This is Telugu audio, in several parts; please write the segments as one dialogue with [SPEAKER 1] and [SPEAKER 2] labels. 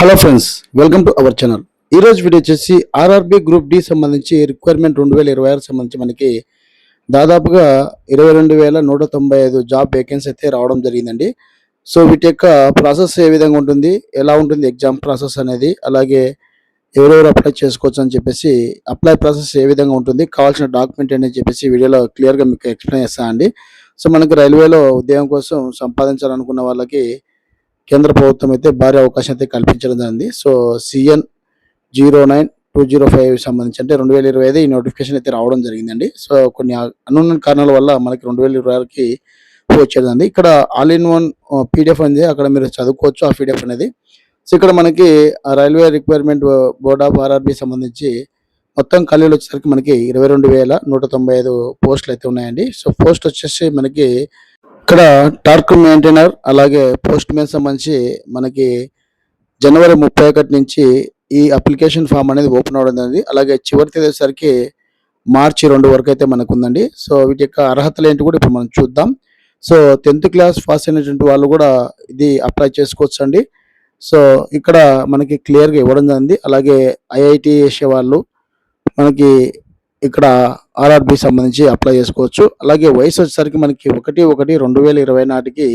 [SPEAKER 1] Hello friends welcome to our channel. ఈరోజు వీడియో వచ్చేసి ఆర్ఆర్బి గ్రూప్ డి సంబంధించి రిక్వైర్మెంట్ రెండు వేల ఇరవై ఆరు సంబంధించి మనకి దాదాపుగా ఇరవై రెండు వేల నూట తొంభై ఐదు జాబ్ వేకెన్సీ అయితే రావడం జరిగిందండి. సో వీటి యొక్క ప్రాసెస్ ఏ విధంగా ఉంటుంది ఎలా ఉంటుంది ఎగ్జామ్ ప్రాసెస్ అనేది అలాగే ఎవరెవరు అప్లై చేసుకోవచ్చు అని చెప్పేసి అప్లై ప్రాసెస్ ఏ విధంగా ఉంటుంది కావాల్సిన డాక్యుమెంట్ అని చెప్పేసి వీడియోలో క్లియర్గా మీకు ఎక్స్ప్లెయిన్ చేస్తానండి సో మనకి రైల్వేలో ఉద్యోగం కోసం సంపాదించాలనుకున్న వాళ్ళకి కేంద్ర ప్రభుత్వం అయితే భారీ అవకాశం అయితే కల్పించడం జరిగింది. So CEN zero nine two zero five సంబంధించి అంటే రెండు వేల ఇరవై ఐదు ఈ నోటిఫికేషన్ అయితే రావడం జరిగిందండి. సో కొన్ని అనున్న కారణాల వల్ల మనకి రెండు వేల ఇరవై ఆరుకి వచ్చేదండి ఇక్కడ ఆల్ ఇన్ వన్ పీడిఎఫ్ అనేది అక్కడ మీరు చదువుకోవచ్చు ఆ పీడిఎఫ్ అనేది. సో ఇక్కడ మనకి railway requirement board of RRB సంబంధించి మొత్తం ఖాళీలు వచ్చేసరికి మనకి ఇరవై రెండు వేల నూట తొంభై ఐదు పోస్టులు అయితే ఉన్నాయండి. సో పోస్ట్ వచ్చేసి మనకి ఇక్కడ టార్క్ మెయింటైనర్ అలాగే పోస్ట్ మెయిన్ సంబంధించి మనకి జనవరి ముప్పై ఒకటి నుంచి ఈ అప్లికేషన్ ఫామ్ అనేది ఓపెన్ అవడం జరిగింది. అలాగే చివరి తేదీ మార్చి రెండు వరకు అయితే మనకు ఉందండి. సో వీటి యొక్క అర్హతలు ఏంటి కూడా ఇప్పుడు మనం చూద్దాం. సో టెన్త్ క్లాస్ పాస్ అయినటువంటి వాళ్ళు కూడా ఇది అప్లై చేసుకోవచ్చు అండి సో ఇక్కడ మనకి క్లియర్గా ఇవ్వడం జరిగింది. అలాగే ఐఐటి చేసే వాళ్ళు మనకి ఇక్కడ ఆర్ఆర్బి సంబంధించి అప్లై చేసుకోవచ్చు. అలాగే వయసు వచ్చేసరికి మనకి ఒకటి ఒకటి రెండు వేల ఇరవై నాటికి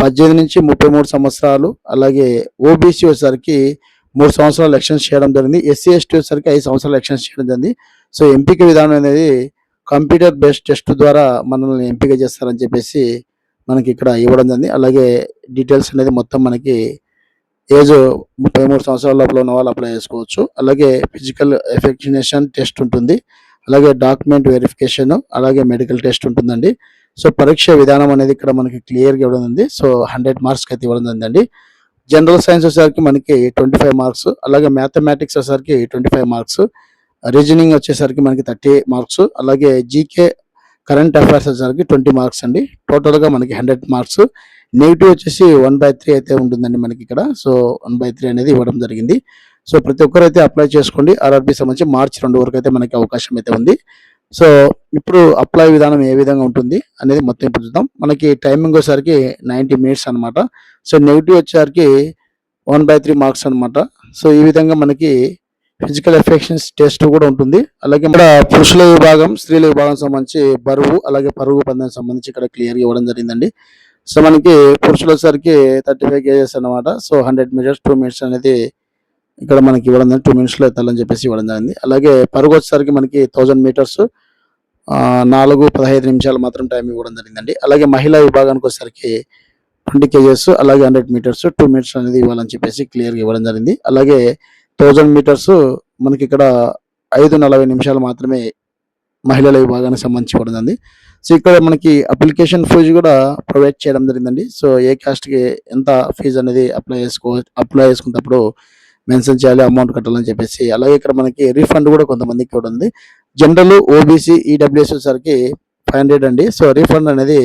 [SPEAKER 1] పద్దెనిమిది నుంచి ముప్పై మూడు సంవత్సరాలు అలాగే ఓబీసీ వచ్చేసరికి మూడు సంవత్సరాలు ఎలక్షన్స్ చేయడం జరిగింది. ఎస్సీ ఎస్టీ వచ్చేసరికి ఐదు సంవత్సరాలు ఎలక్షన్స్ చేయడం జరిగింది. సో ఎంపిక విధానం అనేది కంప్యూటర్ బేస్డ్ టెస్ట్ ద్వారా మనల్ని ఎంపిక చేస్తారని చెప్పేసి మనకి ఇక్కడ ఇవ్వడం జరిగింది. అలాగే డీటెయిల్స్ అనేది మొత్తం మనకి ఏజ్ ముప్పై మూడు సంవత్సరాల లోపల ఉన్న వాళ్ళు అప్లై చేసుకోవచ్చు. అలాగే ఫిజికల్ ఎఫెక్టినేషన్ టెస్ట్ ఉంటుంది. అలాగే డాక్యుమెంట్ వెరిఫికేషన్ అలాగే మెడికల్ టెస్ట్ ఉంటుందండి. సో పరీక్ష విధానం అనేది ఇక్కడ మనకి క్లియర్గా ఇవ్వడం ఉంది. సో హండ్రెడ్ మార్క్స్కి అయితే ఇవ్వడం ఉందండి జనరల్ సైన్స్ వచ్చేసరికి మనకి ట్వంటీ ఫైవ్ మార్క్స్ అలాగే మ్యాథమెటిక్స్ వచ్చేసరికి ట్వంటీ ఫైవ్ మార్క్స్ రీజనింగ్ వచ్చేసరికి మనకి థర్టీ మార్క్స్ అలాగే జీకే కరెంట్ అఫైర్స్ వచ్చేసరికి ట్వంటీ మార్క్స్ అండి. టోటల్గా మనకి హండ్రెడ్ మార్క్స్ నెగిటివ్ వచ్చేసి వన్ బై త్రీ అయితే ఉంటుందండి మనకి ఇక్కడ. సో వన్ బై త్రీ అనేది ఇవ్వడం జరిగింది. సో ప్రతి ఒక్కరైతే అప్లై చేసుకోండి. ఆర్ఆర్బి సంబంధించి మార్చి రెండు వరకు అయితే మనకి అవకాశం అయితే ఉంది. సో ఇప్పుడు అప్లై విధానం ఏ విధంగా ఉంటుంది అనేది మొత్తం ఇప్పుడు చూద్దాం. మనకి టైమింగ్ వచ్చేసరికి నైంటీ మినిట్స్ అనమాట సో నెగిటివ్ వచ్చేసరికి వన్ బై త్రీ మార్క్స్ అనమాట సో ఈ విధంగా మనకి ఫిజికల్ ఎఫెక్షన్స్ టెస్ట్ కూడా ఉంటుంది. అలాగే ఇక్కడ పురుషుల విభాగం స్త్రీల విభాగం సంబంధించి బరువు అలాగే పరుగు పందానికి సంబంధించి ఇక్కడ క్లియర్గా ఇవ్వడం జరిగిందండి. సో మనకి పురుషులు వచ్చేసరికి థర్టీ ఫైవ్ కేజెస్ అనమాట so hundred metres two minutes అనేది ఇక్కడ మనకి ఇవ్వడం జరిగింది. టూ మినిట్స్లో ఎత్తాలని చెప్పేసి ఇవ్వడం జరిగింది. అలాగే పరుగు వచ్చేసరికి మనకి థౌజండ్ మీటర్స్ నాలుగు పదహైదు నిమిషాలు మాత్రం టైం ఇవ్వడం జరిగిందండి. అలాగే మహిళా విభాగానికి వచ్చేసరికి ట్వంటీ కేజెస్ అలాగే హండ్రెడ్ మీటర్స్ టూ మినిట్స్ అనేది ఇవ్వాలని చెప్పేసి క్లియర్గా ఇవ్వడం జరిగింది. అలాగే థౌజండ్ మీటర్స్ మనకి ఇక్కడ ఐదు నలభై నిమిషాలు మాత్రమే మహిళల విభాగానికి సంబంధించి ఇవ్వడం జరిగింది. సో ఇక్కడ మనకి అప్లికేషన్ ఫీజు కూడా ప్రొవైడ్ చేయడం జరిగిందండి. సో ఏ కాస్ట్కి ఎంత ఫీజు అనేది అప్లై చేసుకో అప్లై చేసుకున్నప్పుడు మెన్షన్ చేయాలి అమౌంట్ కట్టాలని చెప్పేసి. అలాగే ఇక్కడ మనకి రీఫండ్ కూడా కొంతమందికి కూడా ఉంది. జనరల్ ఓబీసీ ఈడబ్ల్యూఎస్ వచ్చేసరికి ఫైవ్ హండ్రెడ్ అండి. సో రీఫండ్ అనేది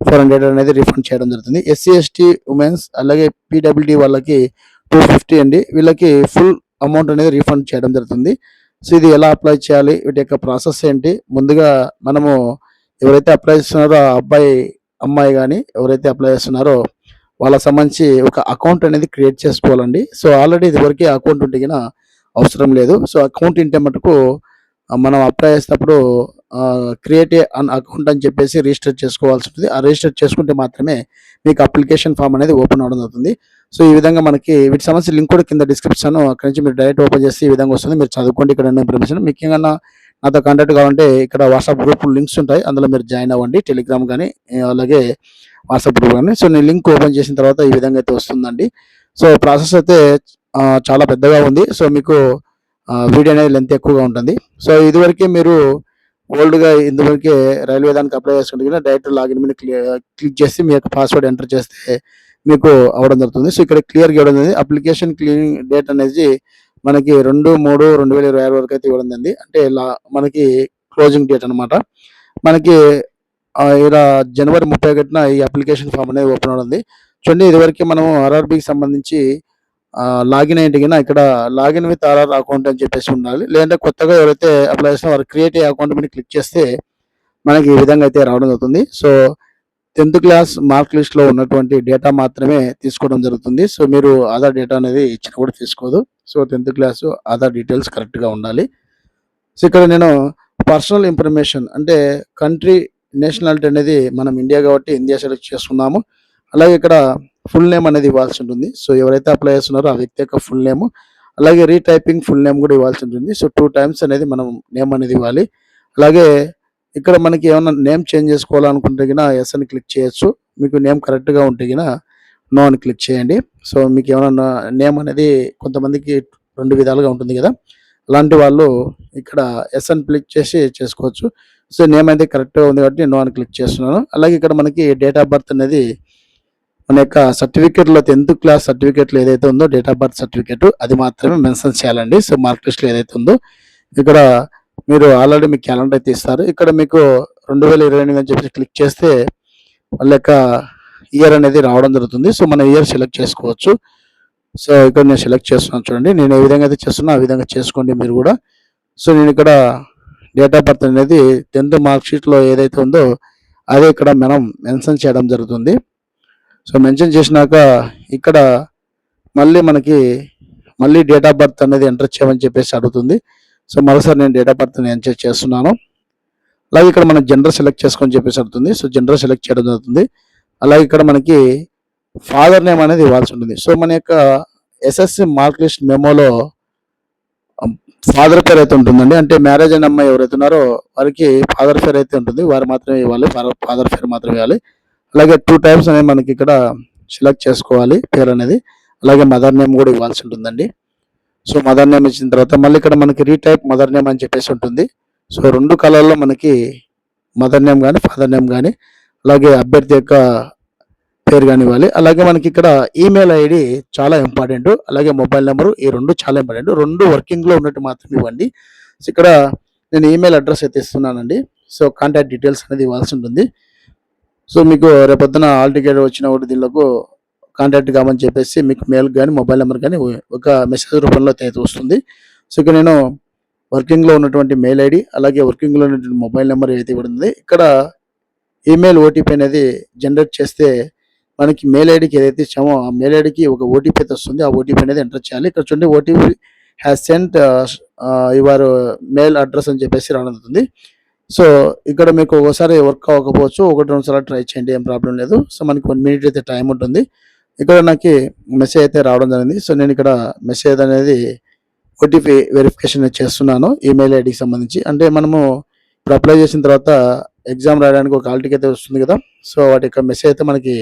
[SPEAKER 1] ఫోర్ హండ్రెడ్ అనేది రీఫండ్ చేయడం జరుగుతుంది. ఎస్సీ ఎస్టీ ఉమెన్స్ అలాగే పీడబ్ల్యూడి వాళ్ళకి టూ ఫిఫ్టీ అండి. వీళ్ళకి ఫుల్ అమౌంట్ అనేది రీఫండ్ చేయడం జరుగుతుంది. సో ఇది ఎలా అప్లై చేయాలి? వీటి యొక్క ప్రాసెస్ ఏంటి? ముందుగా మనము ఎవరైతే అప్లై చేస్తున్నారో ఆ అబ్బాయి అమ్మాయి కానీ ఎవరైతే అప్లై చేస్తున్నారో వాళ్ళకి సంబంధించి ఒక అకౌంట్ అనేది క్రియేట్ చేసుకోవాలండి. సో ఆల్రెడీ ఇదివరకే అకౌంట్ ఉంటే అవసరం లేదు. సో అకౌంట్ ఉంటే మటుకు మనం అప్లై చేసేటప్పుడు క్రియేట్ అన్ అకౌంట్ అని చెప్పేసి రిజిస్టర్ చేసుకోవాల్సి ఉంటుంది. ఆ రిజిస్టర్ చేసుకుంటే మాత్రమే మీకు అప్లికేషన్ ఫామ్ అనేది ఓపెన్ అవడం జరుగుతుంది. సో ఈ విధంగా మనకి వీటి సంబంధించి లింక్ కూడా కింద డిస్క్రిప్షన్ అక్కడి నుంచి మీరు డైరెక్ట్ ఓపెన్ చేసి ఈ విధంగా వస్తుంది. మీరు చదువుకోండి ఇక్కడ ఉన్న ఇన్ఫర్మేషన్ ముఖ్యంగా నాతో కాంటాక్ట్ కావాలంటే ఇక్కడ వాట్సాప్ గ్రూప్ లింక్స్ ఉంటాయి. అందులో మీరు జాయిన్ అవ్వండి. టెలిగ్రామ్ కానీ అలాగే వాట్సాప్ గ్రూప్ కానీ. సో నేను లింక్ ఓపెన్ చేసిన తర్వాత ఈ విధంగా అయితే వస్తుందండి. సో ప్రాసెస్ అయితే చాలా పెద్దగా ఉంది. సో మీకు వీడియో అనేది లెంత్ ఎక్కువగా ఉంటుంది. సో ఇదివరకే మీరు ఓల్డ్గా ఇందువరకే రైల్వే దానికి అప్లై చేసుకుంటే డైరెక్ట్ లాగిన్ మీద క్లిక్ చేసి మీ యొక్క పాస్వర్డ్ ఎంటర్ చేస్తే మీకు అవడం జరుగుతుంది. సో ఇక్కడ క్లియర్గా ఇవ్వడం జరిగింది. అప్లికేషన్ క్లీనింగ్ డేట్ అనేది మనకి రెండు మూడు రెండు వేల ఇరవై ఆరు వరకు అయితే ఇవ్వడం జరిగింది. అంటే ఇలా మనకి క్లోజింగ్ డేట్ అన్నమాట. మనకి ఇలా జనవరి ముప్పై ఒకటిన ఈ అప్లికేషన్ ఫామ్ అనేది ఓపెన్ అవుతుంది చూడండి ఇదివరకు మనము ఆర్ఆర్బికి సంబంధించి లాగిన్ అయ్యింటి కింద ఇక్కడ లాగిన్ విత్ ఆర్ఆర్ అకౌంట్ అని చెప్పేసి ఉండాలి. లేదంటే కొత్తగా ఎవరైతే అప్లై చేసిన వారు క్రియేట్ అయ్యే అకౌంట్ మీద క్లిక్ చేస్తే మనకి ఈ విధంగా అయితే రావడం జరుగుతుంది. సో టెన్త్ క్లాస్ మార్క్ లిస్ట్లో ఉన్నటువంటి డేటా మాత్రమే తీసుకోవడం జరుగుతుంది. సో మీరు ఆధార్ డేటా అనేది ఇచ్చిన కూడా తీసుకోదు. So tenth class Aadhaar details కరెక్ట్గా ఉండాలి. సో ఇక్కడ నేను పర్సనల్ ఇన్ఫర్మేషన్ అంటే కంట్రీ నేషనాలిటీ అనేది మనం ఇండియా కాబట్టి ఇండియా సెలెక్ట్ చేసుకున్నాము అలాగే ఇక్కడ ఫుల్ నేమ్ అనేది ఇవ్వాల్సి ఉంటుంది. సో ఎవరైతే అప్లై చేస్తున్నారో ఆ వ్యక్తి యొక్క ఫుల్ నేమ్ అలాగే రీటైపింగ్ ఫుల్ నేమ్ కూడా ఇవ్వాల్సి ఉంటుంది. సో టూ టైమ్స్ అనేది మనం నేమ్ అనేది ఇవ్వాలి. అలాగే ఇక్కడ మనకి ఏమైనా నేమ్ చేంజ్ చేసుకోవాలనుకుంటే గిన ఎస్ అని క్లిక్ చేయొచ్చు. మీకు నేమ్ కరెక్ట్గా ఉంటే గిన నో అని క్లిక్ చేయండి. సో మీకు ఏమైనా నేమ్ అనేది కొంతమందికి రెండు విధాలుగా ఉంటుంది కదా. అలాంటి వాళ్ళు ఇక్కడ ఎస్ అని క్లిక్ చేసి చేసుకోవచ్చు. సో నేమ్ అయితే కరెక్ట్గా ఉంది కాబట్టి నో అని క్లిక్ చేస్తున్నాను. అలాగే ఇక్కడ మనకి డేట్ ఆఫ్ బర్త్ అనేది మన యొక్క సర్టిఫికేట్లో టెన్త్ క్లాస్ సర్టిఫికేట్లో ఏదైతే ఉందో డేట్ ఆఫ్ బర్త్ సర్టిఫికేట్ అది మాత్రమే మెన్షన్ చేయాలండి. సో మార్క్ లిస్ట్లో ఏదైతే ఉందో ఇక్కడ మీరు ఆల్రెడీ మీకు క్యాలెండర్ అయితే ఇస్తారు. ఇక్కడ మీకు రెండు వేల ఇరవై ఎనిమిది అని చెప్పి క్లిక్ చేస్తే వాళ్ళ యొక్క ఇయర్ అనేది రావడం జరుగుతుంది. సో మన ఇయర్ సెలెక్ట్ చేసుకోవచ్చు. సో ఇక్కడ నేను సెలెక్ట్ చేస్తున్నాను చూడండి. నేను ఏ విధంగా అయితే చేస్తున్నా ఆ విధంగా చేసుకోండి మీరు కూడా. సో నేను ఇక్కడ డేట్ ఆఫ్ బర్త్ అనేది టెన్త్ మార్క్ షీట్లో ఏదైతే ఉందో అదే ఇక్కడ మనం మెన్షన్ చేయడం జరుగుతుంది. సో మెన్షన్ చేసినాక ఇక్కడ మళ్ళీ మనకి మళ్ళీ డేట్ ఆఫ్ బర్త్ అనేది ఎంటర్ చేయమని చెప్పేసి అడుగుతుంది. సో మరోసారి నేను డేట్ ఆఫ్ బర్త్ని ఎంటర్ చేస్తున్నాను. అలాగే ఇక్కడ మనం జెండర్ సెలెక్ట్ చేసుకొని చెప్పేసి అడుగుతుంది. సో జెండర్ సెలెక్ట్ చేయడం జరుగుతుంది. అలాగే ఇక్కడ మనకి ఫాదర్ నేమ్ అనేది ఇవ్వాల్సి ఉంటుంది. సో మన యొక్క ఎస్ఎస్సి మార్క్ లిస్ట్ మెమోలో ఫాదర్ పేరు అయితే ఉంటుందండి. అంటే మ్యారేజ్ అయిన అమ్మాయి ఎవరైతే ఉన్నారో వారికి ఫాదర్ పేరు అయితే ఉంటుంది. వారు మాత్రమే ఇవ్వాలి. ఫాదర్ పేరు మాత్రమే ఇవ్వాలి. అలాగే టూ టైమ్స్ అనేది మనకి ఇక్కడ సెలెక్ట్ చేసుకోవాలి పేరు అనేది. అలాగే మదర్ నేమ్ కూడా ఇవ్వాల్సి ఉంటుందండి. సో మదర్ నేమ్ ఇచ్చిన తర్వాత మళ్ళీ ఇక్కడ మనకి రీటైప్ మదర్ నేమ్ అని చెప్పేసి ఉంటుంది. సో రెండు కలర్లో మనకి మదర్ నేమ్ కానీ ఫాదర్ నేమ్ కానీ అలాగే అభ్యర్థి యొక్క పేరు కానివ్వాలి. అలాగే మనకి ఇక్కడ ఈమెయిల్ ఐడి చాలా ఇంపార్టెంట్ అలాగే మొబైల్ నెంబరు ఈ రెండు చాలా ఇంపార్టెంట్ రెండు వర్కింగ్లో ఉన్నట్టు మాత్రం ఇవ్వండి. సో ఇక్కడ నేను ఈమెయిల్ అడ్రస్ అయితే ఇస్తున్నానండి. సో కాంటాక్ట్ డీటెయిల్స్ అనేది ఇవ్వాల్సి ఉంటుంది. సో మీకు రేపొద్దున ఆల్ టికెట్ వచ్చిన ఒకటి దీనిలోకి కాంటాక్ట్ కామని చెప్పేసి మీకు మెయిల్ కానీ మొబైల్ నెంబర్ కానీ ఒక మెసేజ్ రూపంలో అయితే వస్తుంది. సో ఇక్కడ నేను వర్కింగ్లో ఉన్నటువంటి మెయిల్ ఐడి అలాగే వర్కింగ్లో ఉన్నటువంటి మొబైల్ నెంబర్ ఏదైతే ఇవ్వడం ఇక్కడ ఈమెయిల్ ఓటీపీ అనేది జనరేట్ చేస్తే మనకి మెయిల్ ఐడికి ఏదైతే ఇచ్చామో ఆ మెయిల్ ఐడికి ఒక ఓటీపీ అయితే వస్తుంది. ఆ ఓటీపీ అనేది ఎంటర్ చేయాలి. ఇక్కడ చూడండి OTP has sent your mail address అని చెప్పేసి రావడం జరుగుతుంది సో ఇక్కడ మీకు ఒకసారి వర్క్ అవ్వకపోవచ్చు. ఒకటి రెండు సార్లు ట్రై చేయండి ఏం ప్రాబ్లం లేదు. సో మనకి వన్ మినిట్ అయితే టైం ఉంటుంది. ఇక్కడ నాకు మెసేజ్ అయితే రావడం జరిగింది. సో నేను ఇక్కడ మెసేజ్ అనేది ఓటీపీ వెరిఫికేషన్ చేస్తున్నాను ఈమెయిల్ ఐడికి సంబంధించి. అంటే మనము ఇప్పుడు అప్లై చేసిన తర్వాత ఎగ్జామ్ రాయడానికి ఒక ఆల్టీకి అయితే వస్తుంది కదా. సో వాటి యొక్క మెసేజ్ అయితే మనకి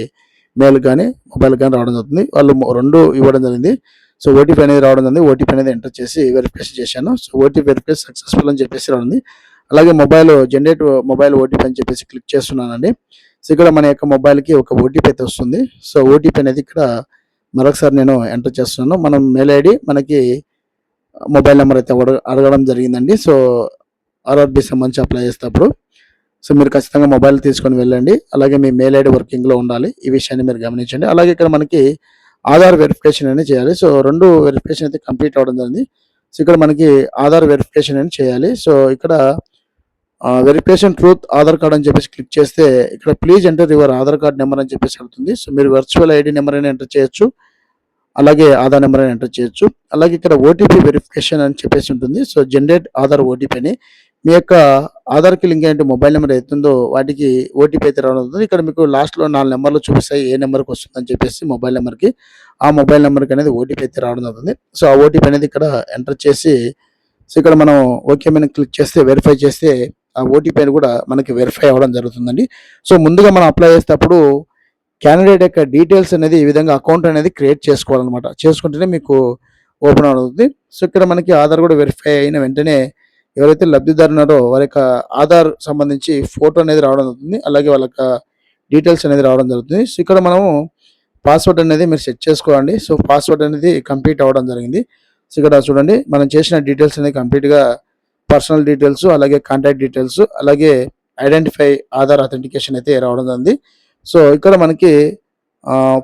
[SPEAKER 1] మెయిల్ కానీ మొబైల్ కానీ రావడం జరుగుతుంది. వాళ్ళు రెండు ఇవ్వడం జరిగింది. సో ఓటీపీ అనేది రావడం జరిగింది. ఓటీపీ అనేది ఎంటర్ చేసి వెరిఫికేషన్ చేశాను. సో ఓటీపీ వెరిఫికేషన్ సక్సెస్ఫుల్ అని చెప్పేసి రావడం అలాగే మొబైల్ జనరేట్ మొబైల్ ఓటీపీ అని చెప్పేసి క్లిక్ చేస్తున్నానండి. సో ఇక్కడ మన యొక్క మొబైల్కి ఒక ఓటీపీ అయితే వస్తుంది. సో ఓటీపీ అనేది ఇక్కడ మరొకసారి నేను ఎంటర్ చేస్తున్నాను. మనం మెయిల్ ఐడి మనకి మొబైల్ నెంబర్ అయితే అడగ- అడగడం జరిగిందండి. సో ఆర్ఆర్బి సంబంధించి అప్లై చేసేటప్పుడు సో మీరు ఖచ్చితంగా మొబైల్ తీసుకొని వెళ్ళండి. అలాగే మీ మెయిల్ ఐడి వర్కింగ్లో ఉండాలి. ఈ విషయాన్ని మీరు గమనించండి. అలాగే ఇక్కడ మనకి ఆధార్ వెరిఫికేషన్ అనేది చేయాలి. సో రెండు వెరిఫికేషన్ అయితే కంప్లీట్ అవ్వడం జరిగింది. సో ఇక్కడ మనకి ఆధార్ వెరిఫికేషన్ అని చేయాలి. సో ఇక్కడ వెరిఫికేషన్ ట్రూత్ ఆధార్ కార్డ్ అని చెప్పేసి క్లిక్ చేస్తే ఇక్కడ please enter your Aadhaar card number అని చెప్పేసి అడుగుతుంది సో మీరు వర్చువల్ ఐడి నెంబర్ అయినా ఎంటర్ చేయొచ్చు. అలాగే ఆధార్ నెంబర్ అని ఎంటర్ చేయొచ్చు. అలాగే ఇక్కడ ఓటీపీ వెరిఫికేషన్ అని చెప్పేసి ఉంటుంది. సో జనరేట్ ఆధార్ ఓటీపీ అని. మీ యొక్క ఆధార్కి లింక్ అయిన మొబైల్ నెంబర్ అవుతుందో వాటికి ఓటీపీ అయితే రావడం అవుతుంది ఇక్కడ మీకు లాస్ట్లో నాలుగు నెంబర్లు చూపిస్తాయి. ఏ నెంబర్కి వస్తుందని చెప్పేసి మొబైల్ నెంబర్కి ఆ మొబైల్ నెంబర్కి అనేది ఓటీపీ అయితే రావడం అవుతుంది. సో ఆ ఓటీపీ అనేది ఇక్కడ ఎంటర్ చేసి సో ఇక్కడ మనం ఓకే మీద క్లిక్ చేస్తే వెరిఫై చేస్తే ఆ ఓటీపీ అని కూడా మనకి వెరిఫై అవ్వడం జరుగుతుందండి. సో ముందుగా మనం అప్లై చేసేటప్పుడు క్యాండిడేట్ యొక్క డీటెయిల్స్ అనేది ఈ విధంగా అకౌంట్ అనేది క్రియేట్ చేసుకోవాలన్నమాట. చేసుకుంటేనే మీకు ఓపెన్ అవుతుంది. సో ఇక్కడ మనకి ఆధార్ కూడా వెరిఫై అయిన వెంటనే ఎవరైతే లబ్ధిదారు ఉన్నారో వారి యొక్క ఆధార్ సంబంధించి ఫోటో అనేది రావడం జరుగుతుంది. అలాగే వాళ్ళ డీటెయిల్స్ అనేది రావడం జరుగుతుంది. సో ఇక్కడ మనము పాస్వర్డ్ అనేది మీరు సెట్ చేసుకోండి సో పాస్వర్డ్ అనేది కంప్లీట్ అవ్వడం జరిగింది. సో ఇక్కడ చూడండి మనం చేసిన డీటెయిల్స్ అనేది కంప్లీట్గా పర్సనల్ డీటెయిల్స్ అలాగే కాంటాక్ట్ డీటెయిల్స్ అలాగే ఐడెంటిఫై ఆధార్ అథెంటికేషన్ అయితే రావడం జరిగింది. సో ఇక్కడ మనకి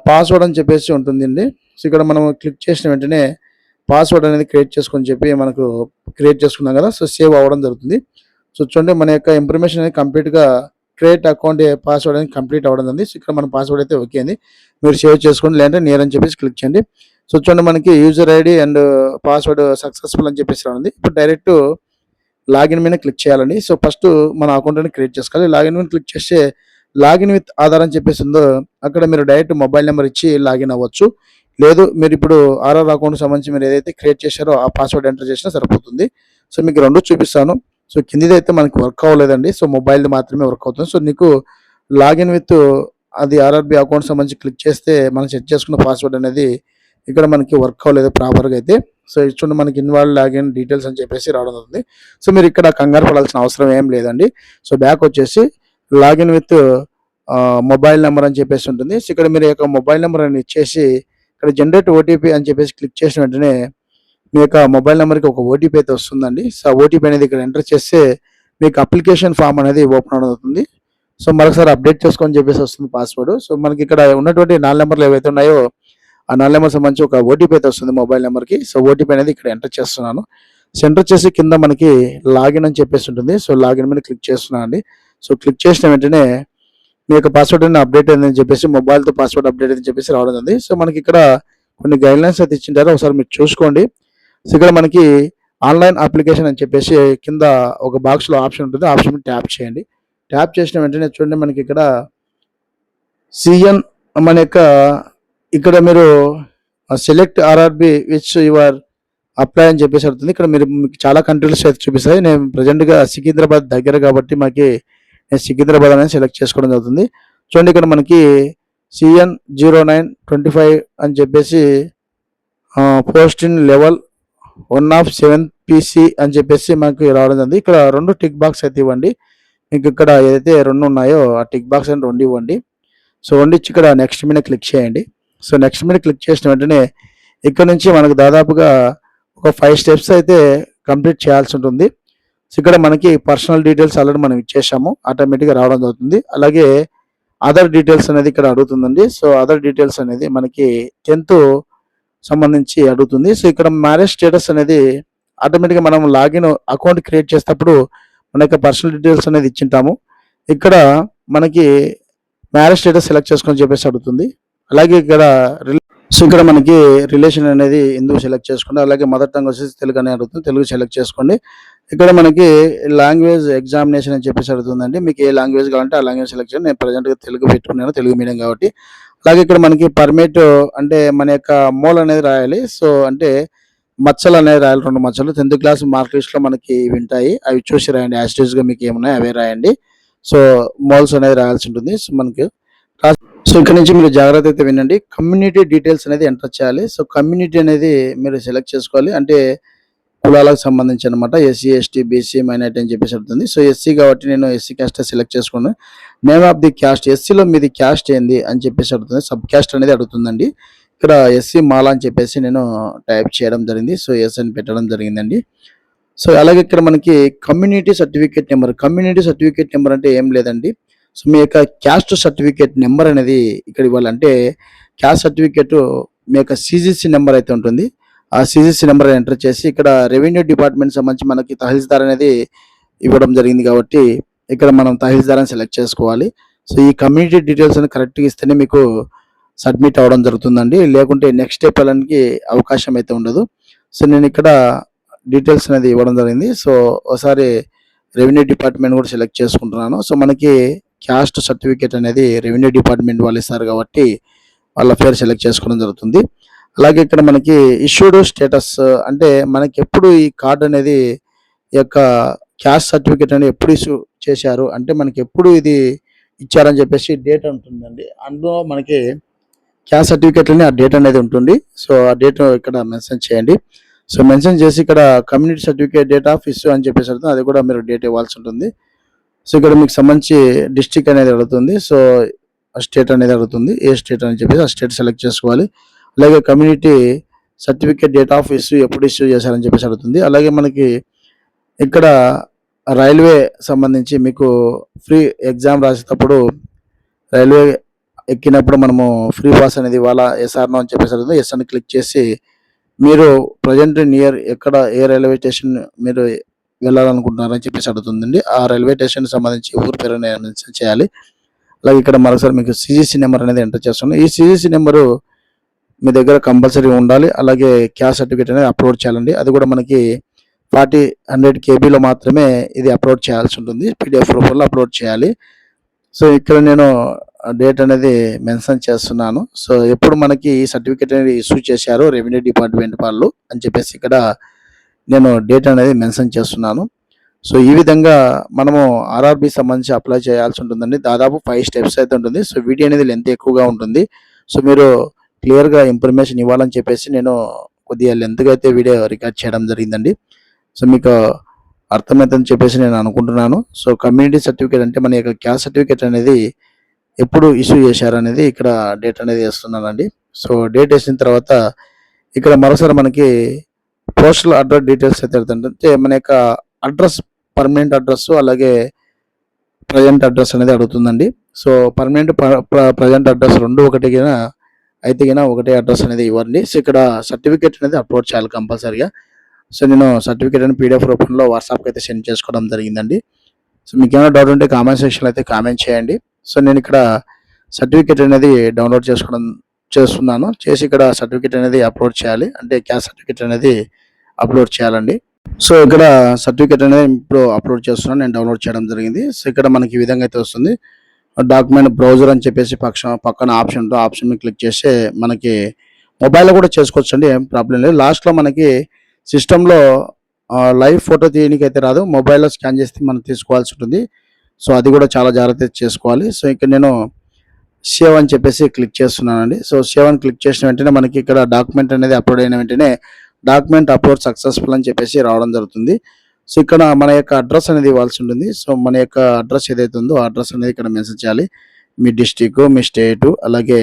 [SPEAKER 1] పాస్వర్డ్ అని చెప్పేసి ఉంటుందండి. సో ఇక్కడ మనం క్లిక్ చేసిన వెంటనే పాస్వర్డ్ అనేది క్రియేట్ చేసుకొని చెప్పి మనకు క్రియేట్ చేసుకున్నాం కదా సో సేవ్ అవ్వడం జరుగుతుంది. సో చూడండి మన యొక్క ఇన్ఫర్మేషన్ అనేది కంప్లీట్గా క్రియేట్ అకౌంట్ పాస్వర్డ్ అనేది కంప్లీట్ అవ్వడం ఉంది సో ఇక్కడ మన పాస్వర్డ్ అయితే ఓకే అండి. మీరు సేవ్ చేసుకోండి లేదంటే నియర్ అని చెప్పేసి క్లిక్ చేయండి. సో చూడండి మనకి user ID and password successful అని చెప్పేసి ఉంది ఇప్పుడు డైరెక్ట్ లాగిన్ మీద క్లిక్ చేయాలండి. సో ఫస్ట్ మన అకౌంట్ అని క్రియేట్ చేసుకోవాలి. లాగిన్ మీద క్లిక్ చేస్తే లాగిన్ విత్ ఆధార్ అని చెప్పేసి ఉందో అక్కడ మీరు డైరెక్ట్ మొబైల్ నెంబర్ ఇచ్చి లాగిన్ అవ్వచ్చు. లేదు మీరు ఇప్పుడు ఆర్ఆర్ అకౌంట్ సంబంధించి మీరు ఏదైతే క్రియేట్ చేశారో ఆ పాస్వర్డ్ ఎంటర్ చేసినా సరిపోతుంది. సో మీకు రెండు చూపిస్తాను. సో కిందిది అయితే మనకి వర్క్ అవ్వలేదండి. సో మొబైల్ది మాత్రమే వర్క్ అవుతుంది. సో నీకు లాగిన్ విత్ అది ఆర్ఆర్బి అకౌంట్ సంబంధించి క్లిక్ చేస్తే మనం సెట్ చేసుకున్న పాస్వర్డ్ అనేది ఇక్కడ మనకి వర్క్ అవ్వలేదు ప్రాపర్గా అయితే. సో ఇది చూడండి మనకి ఇన్వాల్వ్ లాగిన్ డీటెయిల్స్ అని చెప్పేసి రావడం అవుతుంది సో మీరు ఇక్కడ కంగారు పడాల్సిన అవసరం ఏం లేదండి. సో బ్యాక్ వచ్చేసి లాగిన్ విత్ మొబైల్ నెంబర్ అని చెప్పేసి ఉంటుంది. సో ఇక్కడ మీరు యొక్క మొబైల్ నెంబర్ అని ఇచ్చేసి ఇక్కడ జనరేట్ ఓటీపీ అని చెప్పేసి క్లిక్ చేసిన వెంటనే మీ యొక్క మొబైల్ నెంబర్కి ఒక ఓటీపీ అయితే వస్తుందండి. సో ఓటీపీ అనేది ఇక్కడ ఎంటర్ చేస్తే మీకు అప్లికేషన్ ఫామ్ అనేది ఓపెన్ అవడం అవుతుంది సో మరొకసారి అప్డేట్ చేసుకొని చెప్పేసి వస్తుంది పాస్వర్డ్ సో మనకి ఇక్కడ ఉన్నటువంటి నాలుగు నెంబర్లు ఏవైతే ఉన్నాయో ఆ నాలుగు నెంబర్ సంబంధించి ఒక ఓటీపీ అయితే వస్తుంది మొబైల్ నెంబర్కి సో ఓటీపీ అనేది ఇక్కడ ఎంటర్ చేస్తున్నాను. సో ఎంటర్ చేసి కింద మనకి లాగిన్ అని చెప్పేసి ఉంటుంది. సో లాగిన్ మీద క్లిక్ చేస్తున్నాను అండి సో క్లిక్ చేసిన వెంటనే మీ యొక్క పాస్వర్డ్ అనేది అప్డేట్ అయిందని చెప్పేసి మొబైల్తో పాస్వర్డ్ అప్డేట్ అని చెప్పేసి రావడం ఉంది సో మనకి ఇక్కడ కొన్ని గైడ్ లైన్స్ అయితే ఇచ్చింటారు. ఒకసారి మీరు చూసుకోండి. సో ఇక్కడ మనకి ఆన్లైన్ అప్లికేషన్ అని చెప్పేసి కింద ఒక బాక్స్లో ఆప్షన్ ఉంటుంది. ఆప్షన్ ట్యాప్ చేయండి. ట్యాప్ చేసిన వెంటనే చూడండి మనకి ఇక్కడ సిఎన్ మన యొక్క ఇక్కడ మీరు select RRB which your apply అని చెప్పేసి అడుగుతుంది. ఇక్కడ మీరు మీకు చాలా కంట్రీస్ అయితే చూపిస్తాయి. నేను ప్రజెంట్గా సికింద్రాబాద్ దగ్గర కాబట్టి మాకు నేను సికింద్రాబాద్ అనేది సెలెక్ట్ చేసుకోవడం జరుగుతుంది. చూడండి ఇక్కడ మనకి CEN zero nine twenty five అని చెప్పేసి post in level one of seven PC అని చెప్పేసి మనకి రావడం జరిగింది ఇక్కడ రెండు టిక్ బాక్స్ అయితే ఇవ్వండి. మీకు ఇక్కడ ఏదైతే రెండు ఉన్నాయో ఆ టిక్ బాక్స్ అని రెండు ఇవ్వండి. సో రెండు ఇచ్చి ఇక్కడ నెక్స్ట్ మీద క్లిక్ చేయండి. సో నెక్స్ట్ మీద క్లిక్ చేసిన వెంటనే ఇక్కడ నుంచి మనకు దాదాపుగా ఒక ఫైవ్ స్టెప్స్ అయితే కంప్లీట్ చేయాల్సి ఉంటుంది. సో ఇక్కడ మనకి పర్సనల్ డీటెయిల్స్ ఆల్రెడీ మనం ఇచ్చేసాము ఆటోమేటిక్గా రావడం జరుగుతుంది. అలాగే అదర్ డీటెయిల్స్ అనేది ఇక్కడ అడుగుతుందండి. సో అదర్ డీటెయిల్స్ అనేది మనకి టెన్త్ సంబంధించి అడుగుతుంది. సో ఇక్కడ మ్యారేజ్ స్టేటస్ అనేది ఆటోమేటిక్గా మనం లాగిన్ అకౌంట్ క్రియేట్ చేసేటప్పుడు మన యొక్క పర్సనల్ డీటెయిల్స్ అనేది ఇచ్చింటాము. ఇక్కడ మనకి మ్యారేజ్ స్టేటస్ సెలెక్ట్ చేసుకొని చెప్పేసి అడుగుతుంది. అలాగే ఇక్కడ సో ఇక్కడ మనకి రిలేషన్ అనేది హిందూ సెలెక్ట్ చేసుకోండి అలాగే మదర్ టంగ్ వచ్చేసి తెలుగు అని అడుగుతుంది తెలుగు సెలెక్ట్ చేసుకోండి. ఇక్కడ మనకి లాంగ్వేజ్ ఎగ్జామినేషన్ అని చెప్పేసి అడుగుతుందండి. మీకు ఏ లాంగ్వేజ్ కావాలంటే ఆ లాంగ్వేజ్ సెలెక్ట్ చేయండి. నేను ప్రజెంట్గా తెలుగు పెట్టుకున్నాను తెలుగు మీడియం కాబట్టి. అలాగే ఇక్కడ మనకి పర్మిట్ అంటే మన యొక్క మోల్ అనేది రాయాలి. సో అంటే మచ్చలు అనేది రాయాలి రెండు మచ్చలు. టెన్త్ క్లాస్ మార్క్ లిస్ట్లో మనకి ఇవి ఉంటాయి. అవి చూసి రాయండి. యాస్టేజ్ మీకు ఏమున్నాయి అవే రాయండి. సో మోల్స్ అనేది రాయాల్సి ఉంటుంది. సో మనకి సో ఇక్కడ నుంచి మీరు జాగ్రత్త అయితే వినండి. కమ్యూనిటీ డీటెయిల్స్ అనేది ఎంటర్ చేయాలి. సో కమ్యూనిటీ అనేది మీరు సెలెక్ట్ చేసుకోవాలి. అంటే కులాలకు సంబంధించి అనమాట ఎస్సీ ఎస్టీ బీసీ మైనార్టీ అని చెప్పేసి అడుగుతుంది సో ఎస్సీ కాబట్టి నేను ఎస్సీ క్యాస్ట్ సెలెక్ట్ చేసుకున్నాను. నేమ్ ఆఫ్ ది క్యాస్ట్ ఎస్సీలో మీది క్యాస్ట్ ఏంది అని చెప్పేసి అడుగుతుంది. సబ్ క్యాస్ట్ అనేది అడుగుతుందండి. ఇక్కడ ఎస్సీ మాల అని చెప్పేసి నేను టైప్ చేయడం జరిగింది. సో ఎస్ అని పెట్టడం జరిగిందండి. సో అలాగే ఇక్కడ మనకి community certificate number community certificate number అంటే ఏం లేదండి. సో మీ యొక్క క్యాస్ట్ సర్టిఫికేట్ నెంబర్ అనేది ఇక్కడ ఇవ్వాలంటే క్యాస్ట్ సర్టిఫికేట్ మీ యొక్క సిజిసి నెంబర్ అయితే ఉంటుంది. ఆ సిజిసి నెంబర్ ఎంటర్ చేసి ఇక్కడ రెవెన్యూ డిపార్ట్మెంట్ సంబంధించి మనకి తహసీల్దార్ అనేది ఇవ్వడం జరిగింది కాబట్టి ఇక్కడ మనం తహసీల్దార్ సెలెక్ట్ చేసుకోవాలి. సో ఈ కమ్యూనిటీ డీటెయిల్స్ అని కరెక్ట్గా ఇస్తేనే మీకు సబ్మిట్ అవ్వడం జరుగుతుందండి. లేకుంటే నెక్స్ట్ స్టెప్ వెళ్ళడానికి అవకాశం అయితే ఉండదు. సో నేను ఇక్కడ డీటెయిల్స్ అనేది ఇవ్వడం జరిగింది. సో ఒకసారి రెవెన్యూ డిపార్ట్మెంట్ కూడా సెలెక్ట్ చేసుకుంటున్నాను. సో మనకి క్యాస్ట్ సర్టిఫికేట్ అనేది రెవెన్యూ డిపార్ట్మెంట్ వాళ్ళు ఇస్తారు కాబట్టి వాళ్ళ పేరు సెలెక్ట్ చేసుకోవడం జరుగుతుంది. అలాగే ఇక్కడ మనకి ఇష్యూడ్ స్టేటస్ అంటే మనకి ఎప్పుడు ఈ కార్డు అనేది ఈ యొక్క క్యాస్ట్ సర్టిఫికేట్ అనేది ఎప్పుడు ఇష్యూ చేశారు అంటే మనకి ఎప్పుడు ఇది ఇచ్చారని చెప్పేసి డేట్ ఉంటుందండి. అందులో మనకి క్యాస్ట్ సర్టిఫికేట్లోనే ఆ డేట్ అనేది ఉంటుంది. సో ఆ డేట్ ఇక్కడ మెన్షన్ చేయండి. సో మెన్షన్ చేసి ఇక్కడ community certificate date of issue అని చెప్పేసి అది కూడా మీరు డేట్ ఇవ్వాల్సి ఉంటుంది. సో ఇక్కడ మీకు సంబంధించి డిస్టిక్ అనేది అడుగుతుంది. సో స్టేట్ అనేది అడుగుతుంది. ఏ స్టేట్ అని చెప్పేసి ఆ స్టేట్ సెలెక్ట్ చేసుకోవాలి. అలాగే community certificate date of issue ఎప్పుడు ఇష్యూ చేశారని చెప్పేసి అడుగుతుంది. అలాగే మనకి ఇక్కడ రైల్వే సంబంధించి మీకు ఫ్రీ ఎగ్జామ్ రాసేటప్పుడు రైల్వే ఎక్కినప్పుడు మనము ఫ్రీ పాస్ అనేది ఇవ్వాలా? ఎస్ఆర్నో అని చెప్పేసి అడుగుతుంది. ఎస్ అని క్లిక్ చేసి మీరు ప్రజెంట్ నియర్ ఎక్కడ ఏ రైల్వే స్టేషన్ మీరు వెళ్ళాలనుకుంటున్నారని చెప్పేసి అడుగుతుందండి. ఆ రైల్వే స్టేషన్ సంబంధించి ఊరు పేరు నేను చేయాలి. అలాగే ఇక్కడ మరొకసారి మీకు సిజిసి నెంబర్ అనేది ఎంటర్ చేస్తున్నాను. ఈ సిజిసి నెంబరు మీ దగ్గర కంపల్సరీ ఉండాలి. అలాగే క్యాష్ సర్టిఫికేట్ అనేది అప్లోడ్ చేయాలండి. అది కూడా మనకి ఫార్టీ హండ్రెడ్ కేబీలో మాత్రమే ఇది అప్లోడ్ చేయాల్సి ఉంటుంది. పీడిఎఫ్ రూపంలో అప్లోడ్ చేయాలి. సో ఇక్కడ నేను డేట్ అనేది మెన్షన్ చేస్తున్నాను. సో ఎప్పుడు మనకి ఈ సర్టిఫికేట్ అనేది ఇష్యూ చేశారో రెవెన్యూ డిపార్ట్మెంట్ వాళ్ళు అని చెప్పేసి ఇక్కడ నేను డేట్ అనేది మెన్షన్ చేస్తున్నాను. సో ఈ విధంగా మనము ఆర్ఆర్బి సంబంధించి అప్లై చేయాల్సి ఉంటుందండి. దాదాపు ఫైవ్ స్టెప్స్ అయితే ఉంటుంది. సో వీడియో అనేది లెంత్ ఎక్కువగా ఉంటుంది. సో మీరు క్లియర్గా ఇన్ఫర్మేషన్ ఇవ్వాలని చెప్పేసి నేను కొద్దిగా లెంత్గా అయితే వీడియో రికార్డ్ చేయడం జరిగిందండి. సో మీకు అర్థమవుతుందని చెప్పేసి నేను అనుకుంటున్నాను. సో కమ్యూనిటీ సర్టిఫికేట్ అంటే మన యొక్క క్యాస్ట్ సర్టిఫికేట్ అనేది ఎప్పుడు ఇష్యూ చేశారనేది ఇక్కడ డేట్ అనేది వేస్తున్నానండి. సో డేట్ వేసిన తర్వాత ఇక్కడ మరోసారి మనకి పోస్టల్ అడ్రస్ డీటెయిల్స్ అయితే అంటే మన యొక్క అడ్రస్ పర్మనెంట్ అడ్రస్ అలాగే ప్రజెంట్ అడ్రస్ అనేది అడుగుతుందండి. సో పర్మనెంట్ ప్రజెంట్ అడ్రస్ రెండు ఒకటి అయితే గిన ఒకటే అడ్రస్ అనేది ఇవ్వండి. సో ఇక్కడ సర్టిఫికేట్ అనేది అప్లోడ్ చేయాలి కంపల్సరీగా. సో నేను సర్టిఫికేట్ అని పీడిఎఫ్ రూపంలో వాట్సాప్కి అయితే సెండ్ చేసుకోవడం జరిగిందండి. సో మీకు ఏమైనా డౌట్ ఉంటే కామెంట్ సెక్షన్లో అయితే కామెంట్ చేయండి. సో నేను ఇక్కడ సర్టిఫికేట్ అనేది డౌన్లోడ్ చేసుకోవడం చేస్తున్నాను. చేసి ఇక్కడ సర్టిఫికేట్ అనేది అప్లోడ్ చేయాలి. అంటే క్యాస్ట్ సర్టిఫికేట్ అనేది అప్లోడ్ చేయాలండి. సో ఇక్కడ సర్టిఫికేట్ అనేది ఇప్పుడు అప్లోడ్ చేస్తున్నాను. నేను డౌన్లోడ్ చేయడం జరిగింది. సో ఇక్కడ మనకి ఈ విధంగా అయితే వస్తుంది. డాక్యుమెంట్ బ్రౌజర్ అని చెప్పేసి పక్ష పక్కన ఆప్షన్ ఆప్షన్ క్లిక్ చేస్తే మనకి మొబైల్లో కూడా చేసుకోవచ్చు అండి ఏం ప్రాబ్లం లేదు. లాస్ట్లో మనకి సిస్టంలో లైవ్ ఫోటో తీయడానికి అయితే రాదు. మొబైల్లో స్కాన్ చేస్తే మనం తీసుకోవాల్సి ఉంటుంది. సో అది కూడా చాలా జాగ్రత్త చేసుకోవాలి. సో ఇక్కడ నేను సేవ్ అని చెప్పేసి క్లిక్ చేస్తున్నానండి. సో సేవ్ అని క్లిక్ చేసిన వెంటనే మనకి ఇక్కడ డాక్యుమెంట్ అనేది అప్లోడ్ అయిన వెంటనే డాక్యుమెంట్ అప్లోడ్ సక్సెస్ఫుల్ అని చెప్పేసి రావడం జరుగుతుంది. సో ఇక్కడ మన యొక్క అడ్రస్ అనేది ఇవ్వాల్సి ఉంటుంది. సో మన యొక్క అడ్రస్ ఏదైతే ఉందో ఆ అడ్రస్ అనేది ఇక్కడ మెసేజ్ చేయాలి. మీ డిస్టిక్ మీ స్టేటు అలాగే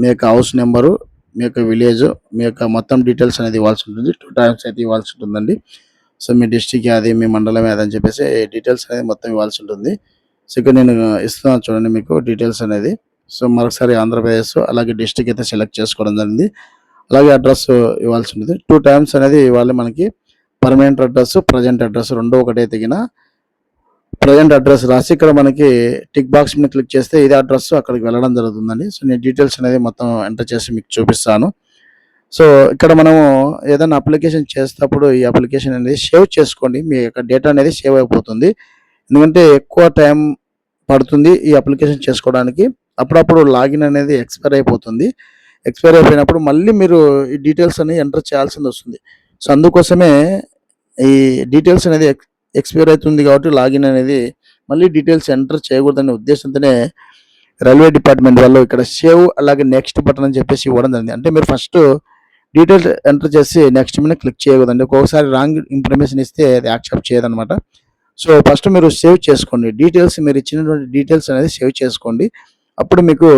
[SPEAKER 1] మీ యొక్క హౌస్ నెంబరు మీ యొక్క విలేజ్ మీ యొక్క మొత్తం డీటెయిల్స్ అనేది ఇవ్వాల్సి ఉంటుంది. టూ టైమ్స్ అయితే ఇవ్వాల్సి ఉంటుందండి. సో మీ డిస్టిక్ అది మీ మండలం అది అని చెప్పేసి డీటెయిల్స్ అనేది మొత్తం ఇవ్వాల్సి ఉంటుంది. సో ఇక్కడ నేను ఇస్తున్నాను చూడండి మీకు డీటెయిల్స్ అనేది. సో మరొకసారి ఆంధ్రప్రదేశ్ అలాగే డిస్టిక్ అయితే సెలెక్ట్ చేసుకోవడం జరిగింది. అలాగే అడ్రస్ ఇవ్వాల్సి ఉంటుంది. టూ టైమ్స్ అనేది ఇవ్వాలి మనకి. పర్మనెంట్ అడ్రస్ ప్రజెంట్ అడ్రస్ రెండో ఒకటే తగిన ప్రజెంట్ అడ్రస్ రాసి ఇక్కడ మనకి టిక్ బాక్స్ మీద క్లిక్ చేస్తే ఇదే అడ్రస్ అక్కడికి వెళ్ళడం జరుగుతుందండి. సో నేను డీటెయిల్స్ అనేది మొత్తం ఎంటర్ చేసి మీకు చూపిస్తాను. సో ఇక్కడ మనము ఏదైనా అప్లికేషన్ చేసేటప్పుడు ఈ అప్లికేషన్ అనేది సేవ్ చేసుకోండి. మీ యొక్క డేటా అనేది సేవ్ అయిపోతుంది. ఎందుకంటే ఎక్కువ టైం పడుతుంది ఈ అప్లికేషన్ చేసుకోవడానికి. అప్పుడప్పుడు లాగిన్ అనేది ఎక్స్పైర్ అయిపోతుంది. ఎక్స్పైర్ అయిపోయినప్పుడు మళ్ళీ మీరు ఈ డీటెయిల్స్ అనేది ఎంటర్ చేయాల్సింది వస్తుంది. సో అందుకోసమే ఈ డీటెయిల్స్ అనేది ఎక్స్పైర్ అవుతుంది కాబట్టి లాగిన్ అనేది మళ్ళీ డీటెయిల్స్ ఎంటర్ చేయకూడదనే ఉద్దేశంతోనే రైల్వే డిపార్ట్మెంట్ వాళ్ళు ఇక్కడ సేవ్ అలాగే నెక్స్ట్ బటన్ అని చెప్పేసి ఇవ్వడం జరిగింది. అంటే మీరు ఫస్ట్ డీటెయిల్స్ ఎంటర్ చేసి నెక్స్ట్ మీద క్లిక్ చేయకూడదండి. ఒక్కొక్కసారి రాంగ్ ఇన్ఫర్మేషన్ ఇస్తే అది యాక్సెప్ట్ చేయదనమాట సో ఫస్ట్ మీరు సేవ్ చేసుకోండి. డీటెయిల్స్ మీరు ఇచ్చినటువంటి డీటెయిల్స్ అనేది సేవ్ చేసుకోండి. అప్పుడు మీకు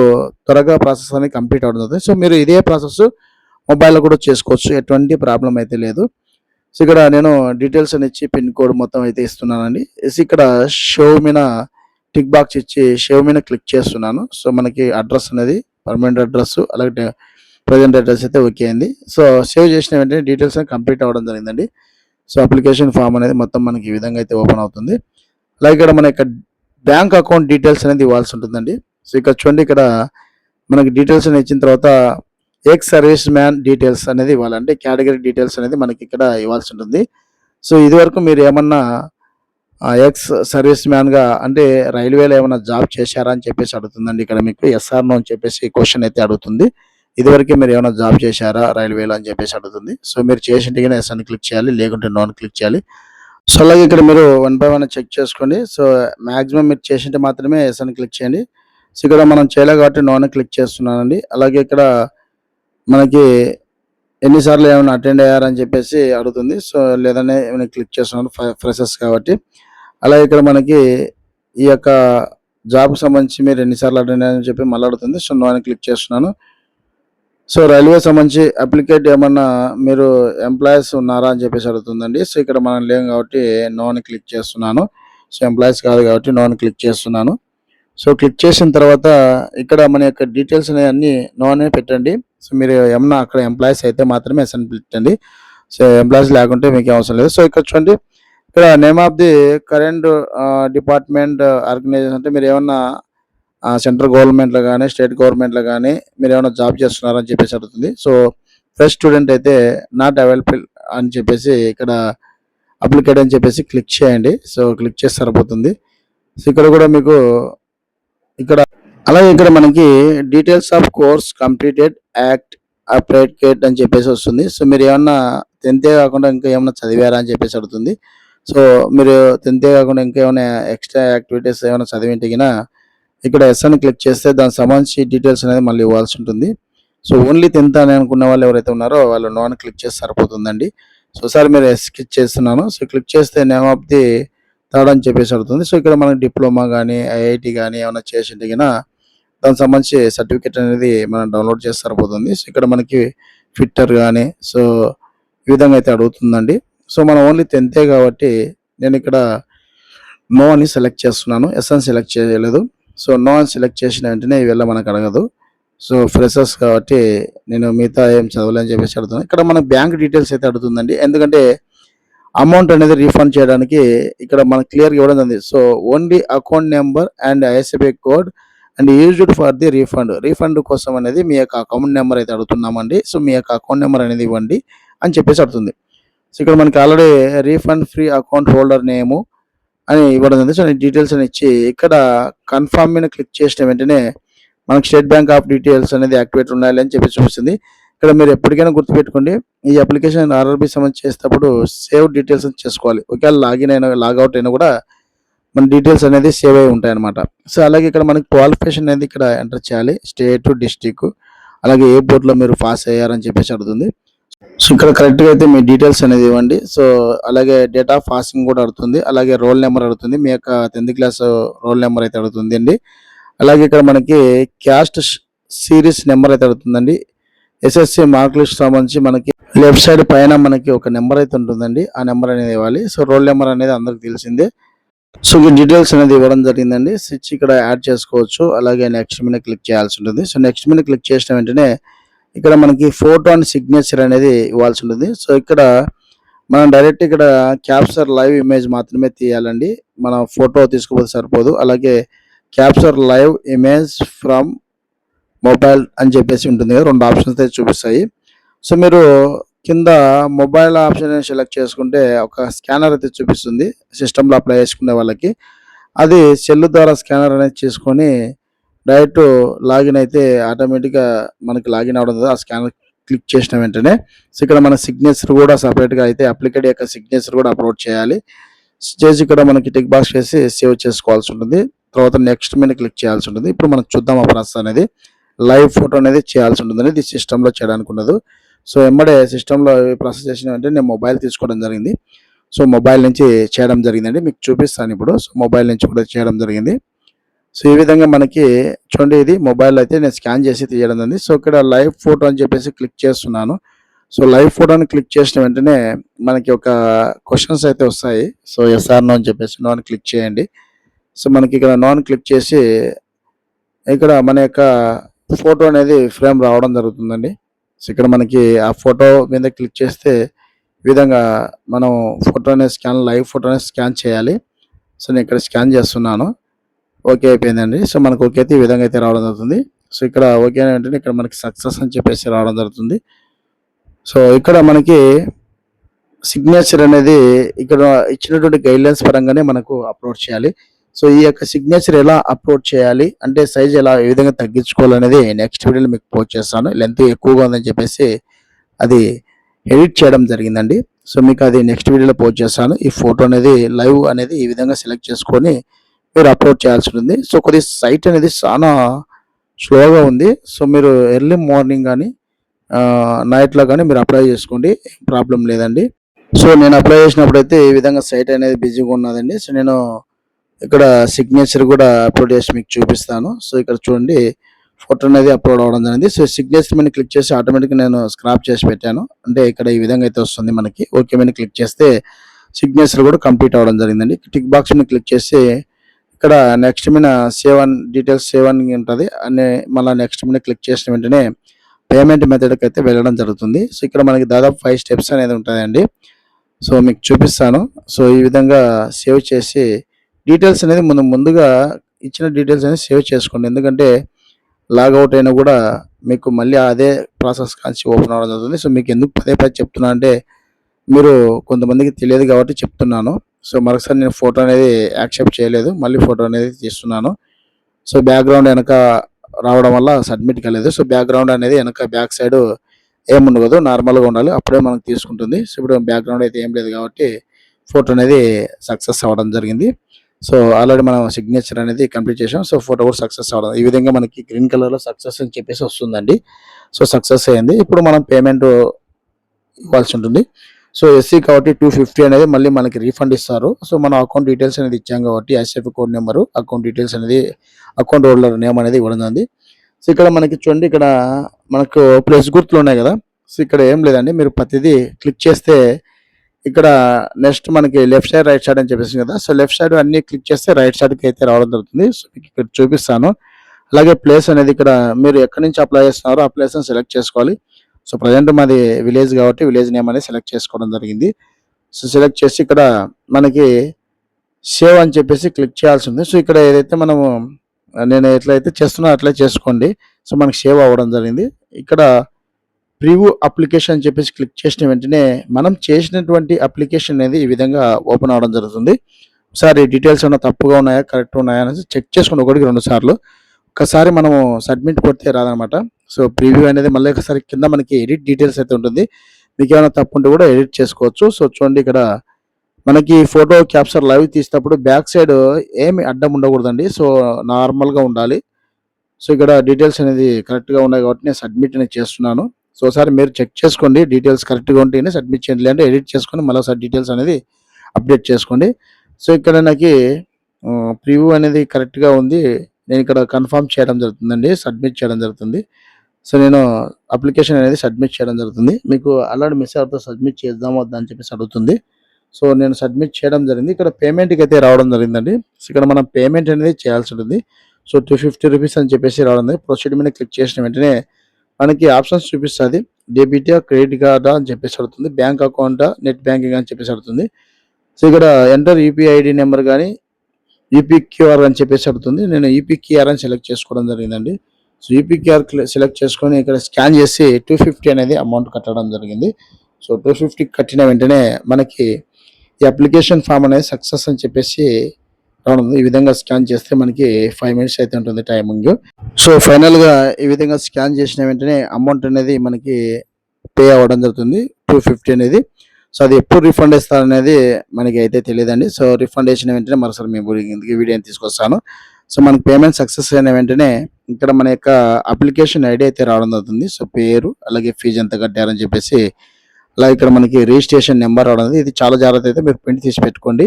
[SPEAKER 1] త్వరగా ప్రాసెస్ అనేది కంప్లీట్ అవుతుంది. సో మీరు ఇదే ప్రాసెస్ మొబైల్లో కూడా చేసుకోవచ్చు. ఎటువంటి ప్రాబ్లం అయితే లేదు. సో ఇక్కడ నేను డీటెయిల్స్ అని ఇచ్చి పిన్ కోడ్ మొత్తం అయితే ఇస్తున్నానండి. ఇక్కడ షో మీద టిక్ బాక్స్ ఇచ్చి షో మీద క్లిక్ చేస్తున్నాను. సో మనకి అడ్రస్ అనేది పర్మనెంట్ అడ్రస్ అలాగే ప్రజెంట్ అడ్రస్ అయితే ఓకే అయింది సో సేవ్ చేసిన వెంటనే డీటెయిల్స్ అనేది కంప్లీట్ అవ్వడం జరిగిందండి. సో అప్లికేషన్ ఫామ్ అనేది మొత్తం మనకి ఈ విధంగా అయితే ఓపెన్ అవుతుంది. అలాగే ఇక్కడ మన యొక్క బ్యాంక్ అకౌంట్ డీటెయిల్స్ అనేది ఇవ్వాల్సి ఉంటుందండి. సో ఇక్కడ చూడండి ఇక్కడ మనకి డీటెయిల్స్ అనేది ఇచ్చిన తర్వాత ఎక్స్ సర్వీస్ మ్యాన్ డీటెయిల్స్ అనేది ఇవ్వాలంటే కేటగిరీ డీటెయిల్స్ అనేది మనకి ఇక్కడ ఇవ్వాల్సి ఉంటుంది. సో ఇదివరకు మీరు ఏమన్నా ఎక్స్ సర్వీస్ మ్యాన్గా అంటే రైల్వేలో ఏమైనా జాబ్ చేశారా అని చెప్పేసి అడుగుతుందండి. ఇక్కడ మీకు ఎస్ఆర్నో అని చెప్పేసి క్వశ్చన్ అయితే అడుగుతుంది. ఇదివరకే మీరు ఏమైనా జాబ్ చేశారా రైల్వేలో అని చెప్పేసి అడుగుతుంది. సో మీరు చేసింటే కానీ ఎస్ అని క్లిక్ చేయాలి లేకుంటే నోన్ క్లిక్ చేయాలి. సో అలాగే ఇక్కడ మీరు వన్ బై వన్ చెక్ చేసుకోండి. సో మాక్సిమం మీరు చేసింటే మాత్రమే ఎస్ అని క్లిక్ చేయండి. సో ఇక్కడ మనం చేయలే కాబట్టి నోన్ క్లిక్ చేస్తున్నానండి. అలాగే ఇక్కడ మనకి ఎన్నిసార్లు ఏమైనా అటెండ్ అయ్యారని చెప్పేసి అడుగుతుంది. సో లేదనే ఏమైనా క్లిక్ చేస్తున్నాను ఫ్రెషర్స్ కాబట్టి. అలాగే ఇక్కడ మనకి ఈ యొక్క జాబ్కి సంబంధించి మీరు ఎన్నిసార్లు అటెండ్ అయ్యారని చెప్పి మళ్ళీ అడుగుతుంది. సో నో అని క్లిక్ చేస్తున్నాను. సో రైల్వే సంబంధించి అప్లికేట్ ఏమన్నా మీరు ఎంప్లాయీస్ ఉన్నారా అని చెప్పేసి అడుగుతుందండి. సో ఇక్కడ మనం లేం కాబట్టి నో అని క్లిక్ చేస్తున్నాను. సో ఎంప్లాయీస్ కాదు కాబట్టి నో అని క్లిక్ చేస్తున్నాను. సో క్లిక్ చేసిన తర్వాత ఇక్కడ మన యొక్క డీటెయిల్స్ అనేవి నో అనే పెట్టండి. సో మీరు ఏమన్నా అక్కడ ఎంప్లాయీస్ అయితే మాత్రమే ఎస్ఎన్ పెట్టండి. సో ఎంప్లాయీస్ లేకుంటే మీకు అవసరం లేదు. సో ఇక్కడ చూడండి. ఇక్కడ name of the current department organisation అంటే మీరు ఏమన్నా సెంట్రల్ గవర్నమెంట్లో కానీ స్టేట్ గవర్నమెంట్లో కానీ మీరు ఏమైనా జాబ్ చేస్తున్నారని చెప్పేసి అడుగుతుంది. సో ఫ్రెష్ స్టూడెంట్ అయితే నాట్ అవైలబుల్ అని చెప్పేసి ఇక్కడ అప్లికేట్ అని చెప్పేసి క్లిక్ చేయండి. సో క్లిక్ చేస్తే సరిపోతుంది. సో ఇక్కడ కూడా మీకు ఇక్కడ అలాగే ఇక్కడ మనకి details of course completed act update అని చెప్పేసి వస్తుంది. సో మీరు ఏమన్నా టెన్తే కాకుండా ఇంకా ఏమన్నా చదివారా అని చెప్పేసి అడుగుతుంది. సో మీరు టెన్తే కాకుండా ఇంకా ఏమైనా ఎక్స్ట్రా యాక్టివిటీస్ ఏమైనా చదివింటిగినా ఇక్కడ ఎస్ అని క్లిక్ చేస్తే దానికి సంబంధించి డీటెయిల్స్ అనేది మళ్ళీ ఇవ్వాల్సి ఉంటుంది. సో ఓన్లీ టెన్త్ అని అనుకున్న వాళ్ళు ఎవరైతే ఉన్నారో వాళ్ళు నో అని క్లిక్ చేస్తే సరిపోతుందండి. సో సార్ మీరు ఎస్ క్లిక్ చేస్తున్నాను. సో క్లిక్ చేస్తే నేమ్ ఆఫ్ ది థర్డ్ అని చెప్పేసి అడుగుతుంది. సో ఇక్కడ మనకి డిప్లొమా కానీ ఐఐటి కానీ ఏమైనా చేసింటే కన్నా దానికి సంబంధించి సర్టిఫికేట్ అనేది మనం డౌన్లోడ్ చేస్తే సరిపోతుంది. సో ఇక్కడ మనకి ఫిట్టర్ కానీ సో ఈ విధంగా అయితే అడుగుతుందండి. సో మనం ఓన్లీ టెన్తే కాబట్టి నేను ఇక్కడ నో అని సెలెక్ట్ చేస్తున్నాను. ఎస్ అని సెలెక్ట్ చేయలేదు. సో నో అని సెలెక్ట్ చేసిన వెంటనే ఇవల్ల మనకు అడగదు. సో ఫ్రెషర్స్ కాబట్టి నేను మిగతా ఏం చదవలేని చెప్పేసి అడుగుతున్నాను ఇక్కడ మన బ్యాంక్ డీటెయిల్స్ అయితే అడుగుతుందండి. ఎందుకంటే అమౌంట్ అనేది రీఫండ్ చేయడానికి ఇక్కడ మనకు క్లియర్గా ఇవ్వడం ఉంది so only account number and ఐఎస్బిఐ code and used for the refund refund కోసం అనేది మీ యొక్క అకౌంట్ నెంబర్ అయితే అడుగుతున్నామండి. సో మీ యొక్క అకౌంట్ నెంబర్ అనేది ఇవ్వండి అని చెప్పేసి అడుగుతుంది. సో ఇక్కడ మనకి already refund free account holder name అని ఇవ్వడం ఉంది సో నేను డీటెయిల్స్ అని ఇచ్చి ఇక్కడ కన్ఫర్మ్ మీద క్లిక్ చేసిన వెంటనే మనకు స్టేట్ బ్యాంక్ ఆఫ్ డీటెయిల్స్ అనేది యాక్టివేట్ ఉండాలి అని చెప్పి చూపిస్తుంది. ఇక్కడ మీరు ఎప్పటికైనా గుర్తుపెట్టుకోండి ఈ అప్లికేషన్ ఆర్ఆర్బి సంబంధించి చేసేటప్పుడు సేవ్ డీటెయిల్స్ చేసుకోవాలి. ఒకవేళ లాగిన్ అయినా లాగౌట్ అయినా కూడా మన డీటెయిల్స్ అనేది సేవ్ అయి ఉంటాయి అనమాట సో అలాగే ఇక్కడ మనకి క్వాలిఫికేషన్ అనేది ఇక్కడ ఎంటర్ చేయాలి. స్టేట్ డిస్టిక్ అలాగే ఏ బోర్డులో మీరు పాస్ అయ్యారని చెప్పేసి అడుగుతుంది. సో ఇక్కడ కరెక్ట్గా అయితే మీ డీటెయిల్స్ అనేది ఇవ్వండి. సో అలాగే డేట్ ఆఫ్ పాసింగ్ కూడా అడుగుతుంది. అలాగే రోల్ నెంబర్ అడుగుతుంది. మీ యొక్క టెన్త్ క్లాస్ రోల్ నెంబర్ అయితే అడుగుతుంది అండి అలాగే ఇక్కడ మనకి క్యాస్ట్ సిరీస్ నెంబర్ అయితే అడుగుతుందండి. ఎస్ఎస్సి మార్క్ లిస్ట్ సంబంధించి మనకి లెఫ్ట్ సైడ్ పైన మనకి ఒక నెంబర్ అయితే ఉంటుందండి. ఆ నెంబర్ అనేది ఇవ్వాలి. సో రోల్ నెంబర్ అనేది అందరికి తెలిసిందే. సో ఈ డీటెయిల్స్ అనేది ఇవ్వడం జరిగిందండి. స్విచ్ ఇక్కడ యాడ్ చేసుకోవచ్చు. అలాగే నెక్స్ట్ మీద క్లిక్ చేయాల్సి ఉంటుంది. సో నెక్స్ట్ మీద క్లిక్ చేసిన వెంటనే ఇక్కడ మనకి ఫోటో అండ్ సిగ్నేచర్ అనేది ఇవ్వాల్సి ఉంటుంది. సో ఇక్కడ మనం డైరెక్ట్ ఇక్కడ క్యాప్చర్ లైవ్ ఇమేజ్ మాత్రమే తీయాలండి. మన ఫోటో తీసుకోపోతే సరిపోదు. అలాగే capture live image from mobile అని చెప్పేసి ఉంటుంది కదా రెండు ఆప్షన్స్ అయితే చూపిస్తాయి. సో మీరు కింద మొబైల్ ఆప్షన్ సెలెక్ట్ చేసుకుంటే ఒక స్కానర్ అయితే చూపిస్తుంది సిస్టంలో అప్లై చేసుకునే వాళ్ళకి. అది సెల్ ద్వారా స్కానర్ అనేది చేసుకొని డైరెక్ట్ లాగిన్ అయితే ఆటోమేటిక్గా మనకి లాగిన్ అవడం ఆ స్కానర్ క్లిక్ చేసిన వెంటనే. సో ఇక్కడ మన సిగ్నేచర్ కూడా సపరేట్గా అయితే అప్లికేట్ యొక్క సిగ్నేచర్ కూడా అప్లోడ్ చేయాలి. చేసి ఇక్కడ మనకి టిక్ బాక్స్ చేసి సేవ్ చేసుకోవాల్సి ఉంటుంది. తర్వాత నెక్స్ట్ మీద క్లిక్ చేయాల్సి ఉంటుంది. ఇప్పుడు మనం చూద్దాం ఆ ప్రాసెస్ అనేది. లైవ్ ఫోటో అనేది చేయాల్సి ఉంటుంది ఇది సిస్టంలో చేయడానికి ఉండదు సో ఎమ్మడే సిస్టంలో ప్రాసెస్ చేసిన వెంటనే నేను మొబైల్ తీసుకోవడం జరిగింది. సో మొబైల్ నుంచి చేయడం జరిగిందండి. మీకు చూపిస్తాను ఇప్పుడు. సో మొబైల్ నుంచి కూడా చేయడం జరిగింది. సో ఈ విధంగా మనకి చూడండి ఇది మొబైల్ అయితే నేను స్కాన్ చేసి తీయడం జరిగింది. సో ఇక్కడ లైవ్ ఫోటో అని చెప్పేసి క్లిక్ చేస్తున్నాను. సో లైవ్ ఫోటోని క్లిక్ చేసిన వెంటనే మనకి ఒక క్వశ్చన్స్ అయితే వస్తాయి. సో ఎస్ఆర్ నో అని చెప్పేసి నో అని క్లిక్ చేయండి. సో మనకి ఇక్కడ నో అని క్లిక్ చేసి ఇక్కడ మన యొక్క ఫోటో అనేది ఫ్రేమ్ రావడం జరుగుతుందండి. సో ఇక్కడ మనకి ఆ ఫోటో మీద క్లిక్ చేస్తే ఈ విధంగా మనం ఫోటో అనేది స్కాన్ లైవ్ ఫోటో అనేది స్కాన్ చేయాలి. సో నేను ఇక్కడ స్కాన్ చేస్తున్నాను. ఓకే అయిపోయిందండి. సో మనకు ఓకే అయితే ఈ విధంగా అయితే రావడం జరుగుతుంది. సో ఇక్కడ ఓకే వెంటనే ఇక్కడ మనకి సక్సెస్ అని చెప్పేసి రావడం జరుగుతుంది. సో ఇక్కడ మనకి సిగ్నేచర్ అనేది ఇక్కడ ఇచ్చినటువంటి గైడ్లైన్స్ పరంగానే మనకు అప్లోడ్ చేయాలి. సో ఈ యొక్క సిగ్నేచర్ ఎలా అప్లోడ్ చేయాలి? అంటే సైజ్ ఎలా ఏ విధంగా తగ్గించుకోవాలనేది నెక్స్ట్ వీడియోలో మీకు పోస్ట్ చేస్తాను. లెంత్ ఎక్కువగా ఉందని చెప్పేసి అది ఎడిట్ చేయడం జరిగిందండి. సో మీకు అది నెక్స్ట్ వీడియోలో పోస్ట్ చేస్తాను. ఈ ఫోటో అనేది లైవ్ అనేది ఈ విధంగా సెలెక్ట్ చేసుకొని మీరు అప్లోడ్ చేయాల్సి ఉంటుంది. సో కొద్ది సైట్ అనేది చాలా స్లోగా ఉంది. సో మీరు ఎర్లీ మార్నింగ్ కానీ నైట్లో కానీ మీరు అప్లై చేసుకోండి. ప్రాబ్లం లేదండి. సో నేను అప్లై చేసినప్పుడు అయితే ఈ విధంగా సైట్ అనేది బిజీగా ఉన్నదండి. సో నేను ఇక్కడ సిగ్నేచర్ కూడా అప్లోడ్ చేసి మీకు చూపిస్తాను. సో ఇక్కడ చూడండి ఫోటో అనేది అప్లోడ్ అవ్వడం జరిగింది. సో సిగ్నేచర్ మీద క్లిక్ చేసి ఆటోమేటిక్గా నేను స్క్రాప్ చేసి పెట్టాను. అంటే ఇక్కడ ఈ విధంగా అయితే వస్తుంది మనకి. ఓకే మీద క్లిక్ చేస్తే సిగ్నేచర్ కూడా కంప్లీట్ అవ్వడం జరిగిందండి. టిక్ బాక్స్ మీద క్లిక్ చేసి ఇక్కడ నెక్స్ట్ మీద సేవ్ అన్ డీటెయిల్స్ సేవ్ అని ఉంటుంది. అనే మళ్ళీ నెక్స్ట్ మీద క్లిక్ చేసిన వెంటనే పేమెంట్ మెథడ్కి అయితే వెళ్ళడం జరుగుతుంది. సో ఇక్కడ మనకి దాదాపు ఫైవ్ స్టెప్స్ అనేది ఉంటుందండి. సో మీకు చూపిస్తాను. సో ఈ విధంగా సేవ్ చేసి డీటెయిల్స్ అనేది ముందు ముందుగా ఇచ్చిన డీటెయిల్స్ అనేది సేవ్ చేసుకోండి. ఎందుకంటే లాగౌట్ అయినా కూడా మీకు మళ్ళీ అదే ప్రాసెస్ కాల్చి ఓపెన్ అవ్వడం జరుగుతుంది. సో మీకు ఎందుకు పదే పదే చెప్తున్నా అంటే మీరు కొంతమందికి తెలియదు కాబట్టి చెప్తున్నాను. సో మరొకసారి నేను ఫోటో అనేది యాక్సెప్ట్ చేయలేదు. మళ్ళీ ఫోటో అనేది తీస్తున్నాను. సో బ్యాక్గ్రౌండ్ వెనక రావడం వల్ల సబ్మిట్ కాలేదు. సో బ్యాక్గ్రౌండ్ అనేది వెనక బ్యాక్ సైడ్ ఏముండదు నార్మల్గా ఉండాలి. అప్పుడే మనకు తీసుకుంటుంది. సో ఇప్పుడు బ్యాక్గ్రౌండ్ అయితే ఏం లేదు కాబట్టి ఫోటో అనేది సక్సెస్ అవ్వడం జరిగింది. సో ఆల్రెడీ మనం సిగ్నేచర్ అనేది కంప్లీట్ చేసాం సో ఫోటో కూడా సక్సెస్ అవ్వడం. ఈ విధంగా మనకి గ్రీన్ కలర్లో సక్సెస్ అని చెప్పేసి వస్తుందండి. సో సక్సెస్ అయింది. ఇప్పుడు మనం పేమెంట్ ఇవ్వాల్సి ఉంటుంది. సో ఎస్సీ కాబట్టి టూ ఫిఫ్టీ అనేది మళ్ళీ మనకి రీఫండ్ ఇస్తారు. సో మన అకౌంట్ డీటెయిల్స్ అనేది ఇచ్చాం కాబట్టి ICF code number account details అనేది అకౌంట్ హోల్డర్ నేమ్ అనేది ఇవ్వడం ఉంది సో ఇక్కడ మనకి చూడండి ఇక్కడ మనకు ప్లస్ గుర్తులు ఉన్నాయి కదా. సో ఇక్కడ ఏం లేదండి. మీరు ప్రతిదీ క్లిక్ చేస్తే ఇక్కడ నెక్స్ట్ మనకి లెఫ్ట్ సైడ్ రైట్ సైడ్ అని చెప్పేసి కదా. సో లెఫ్ట్ సైడ్ అన్ని క్లిక్ చేస్తే రైట్ సైడ్కి అయితే రావడం జరుగుతుంది. సో మీకు ఇక్కడ చూపిస్తాను. అలాగే ప్లేస్ అనేది ఇక్కడ మీరు ఎక్కడి నుంచి అప్లై చేస్తున్నారో ఆ ప్లేస్ని సెలెక్ట్ చేసుకోవాలి. సో ప్రజెంట్ మాది విలేజ్ కాబట్టి విలేజ్ నేమ్ అనేది సెలెక్ట్ చేసుకోవడం జరిగింది. సో సెలెక్ట్ చేసి ఇక్కడ మనకి సేవ్ అని చెప్పేసి క్లిక్ చేయాల్సి ఉంది. సో ఇక్కడ ఏదైతే మనము నేను ఎట్లయితే చేస్తున్నా అట్లే చేసుకోండి. సో మనకి సేవ్ అవ్వడం జరిగింది. ఇక్కడ ప్రివ్యూ అప్లికేషన్ అని చెప్పేసి క్లిక్ చేసిన వెంటనే మనం చేసినటువంటి అప్లికేషన్ అనేది ఈ విధంగా ఓపెన్ అవ్వడం జరుగుతుంది. ఒకసారి డీటెయిల్స్ ఏమైనా తప్పుగా ఉన్నాయా కరెక్ట్ ఉన్నాయా అనేసి చెక్ చేసుకుని ఒకటికి రెండు సార్లు. ఒకసారి మనము సబ్మిట్ కొడితే రాదనమాట. సో ప్రివ్యూ అనేది మళ్ళీ ఒకసారి కింద మనకి ఎడిట్ డీటెయిల్స్ అయితే ఉంటుంది. మీకు ఏమైనా తప్పు ఉంటే కూడా ఎడిట్ చేసుకోవచ్చు. సో చూడండి ఇక్కడ మనకి ఫోటో క్యాప్చర్ లైవ్ తీసినప్పుడు బ్యాక్ సైడ్ ఏమి అడ్డం ఉండకూడదండి. సో నార్మల్గా ఉండాలి. సో ఇక్కడ డీటెయిల్స్ అనేది కరెక్ట్గా ఉన్నాయి కాబట్టి నేను సబ్మిట్ అనేది చేస్తున్నాను. సో ఒకసారి మీరు చెక్ చేసుకోండి డీటెయిల్స్ కరెక్ట్గా ఉంటేనే సబ్మిట్ చేయండి. లేదంటే ఎడిట్ చేసుకొని మళ్ళీ ఒకసారి డీటెయిల్స్ అనేది అప్డేట్ చేసుకోండి. సో ఇక్కడ నాకు ప్రివ్యూ అనేది కరెక్ట్గా ఉంది. నేను ఇక్కడ కన్ఫర్మ్ చేయడం జరుగుతుందండి సబ్మిట్ చేయడం జరుగుతుంది. సో నేను అప్లికేషన్ అనేది సబ్మిట్ చేయడం జరుగుతుంది. మీకు అలాంటి మెసేజ్ అవుతా సబ్మిట్ చేద్దాం వద్దా అని చెప్పేసి అడుగుతుంది. సో నేను సబ్మిట్ చేయడం జరిగింది. ఇక్కడ పేమెంట్కి అయితే రావడం జరిగిందండి. సో ఇక్కడ మనం పేమెంట్ అనేది చేయాల్సి ఉంటుంది. సో టూ ఫిఫ్టీ రూపీస్ అని చెప్పేసి రావడం జరిగింది. ప్రొసీడ్ మీద క్లిక్ చేసిన వెంటనే మనకి ఆప్షన్స్ చూపిస్తుంది. డెబిట్ క్రెడిట్ కార్డా అని చెప్పేసి అడుగుతుంది. బ్యాంక్ అకౌంటా నెట్ బ్యాంకింగ్ అని చెప్పేసి అడుగుతుంది. సో ఇక్కడ ఎంటర్ యూపీఐ ఐడి నెంబర్ కానీ యూపీక్యూఆర్ అని చెప్పేసి అడుగుతుంది. నేను యూపీక్యూఆర్ అని సెలెక్ట్ చేసుకోవడం జరిగిందండి. సో యూపీక్యూఆర్ సెలెక్ట్ చేసుకొని ఇక్కడ స్కాన్ చేసి టూ ఫిఫ్టీ అనేది అమౌంట్ కట్టడం జరిగింది. సో టూ ఫిఫ్టీ కట్టిన వెంటనే మనకి ఈ అప్లికేషన్ ఫామ్ అనేది సక్సెస్ అని చెప్పేసి రావడం ఈ విధంగా స్కాన్ చేస్తే మనకి ఫైవ్ మినిట్స్ అయితే ఉంటుంది టైమింగ్ సో ఫైనల్గా ఈ విధంగా స్కాన్ చేసిన వెంటనే అమౌంట్ అనేది మనకి పే అవ్వడం జరుగుతుంది టూ ఫిఫ్టీ అనేది. సో అది ఎప్పుడు రిఫండ్ ఇస్తారనేది మనకి అయితే తెలియదండి. సో రిఫండ్ చేసిన వెంటనే మరోసారి మేము ఇందుకు వీడియోని తీసుకొస్తాను. సో మనకి పేమెంట్ సక్సెస్ అయిన వెంటనే ఇక్కడ మన యొక్క అప్లికేషన్ ఐడి అయితే రావడం జరుగుతుంది. సో పేరు అలాగే ఫీజు ఎంత కట్టారని చెప్పేసి అలాగే ఇక్కడ మనకి రిజిస్ట్రేషన్ నెంబర్ రావడం ఇది చాలా జాగ్రత్త అయితే మీరు ప్రింట్ తీసి పెట్టుకోండి.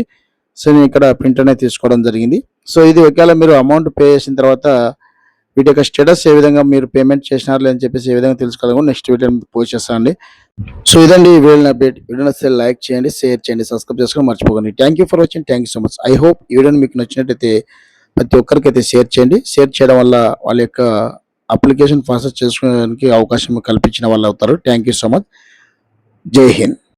[SPEAKER 1] సో నేను ఇక్కడ ప్రింట్ అనేది తీసుకోవడం జరిగింది. సో ఇది ఒకవేళ మీరు అమౌంట్ పే చేసిన తర్వాత వీటి యొక్క స్టేటస్ ఏ విధంగా మీరు పేమెంట్ చేసినారు అని చెప్పేసి ఏ విధంగా తెలుసుకోవాలి నెక్స్ట్ వీడియో పోస్ట్ చేస్తానండి సో ఇదండి ఈ వీడియో అప్డేట్ వీడియో నచ్చితే లైక్ చేయండి షేర్ చేయండి సబ్స్క్రైబ్ చేసుకొని మర్చిపోకండి. Thank you for watching thank you so much I hope ఈ వీడియోని మీకు నచ్చినట్టయితే ప్రతి ఒక్కరికి అయితే షేర్ చేయండి. షేర్ చేయడం వల్ల వాళ్ళ యొక్క అప్లికేషన్ ప్రాసెస్ చేసుకోవడానికి అవకాశం కల్పించిన వాళ్ళు అవుతారు. థ్యాంక్ యూ సో మచ్ జై హింద్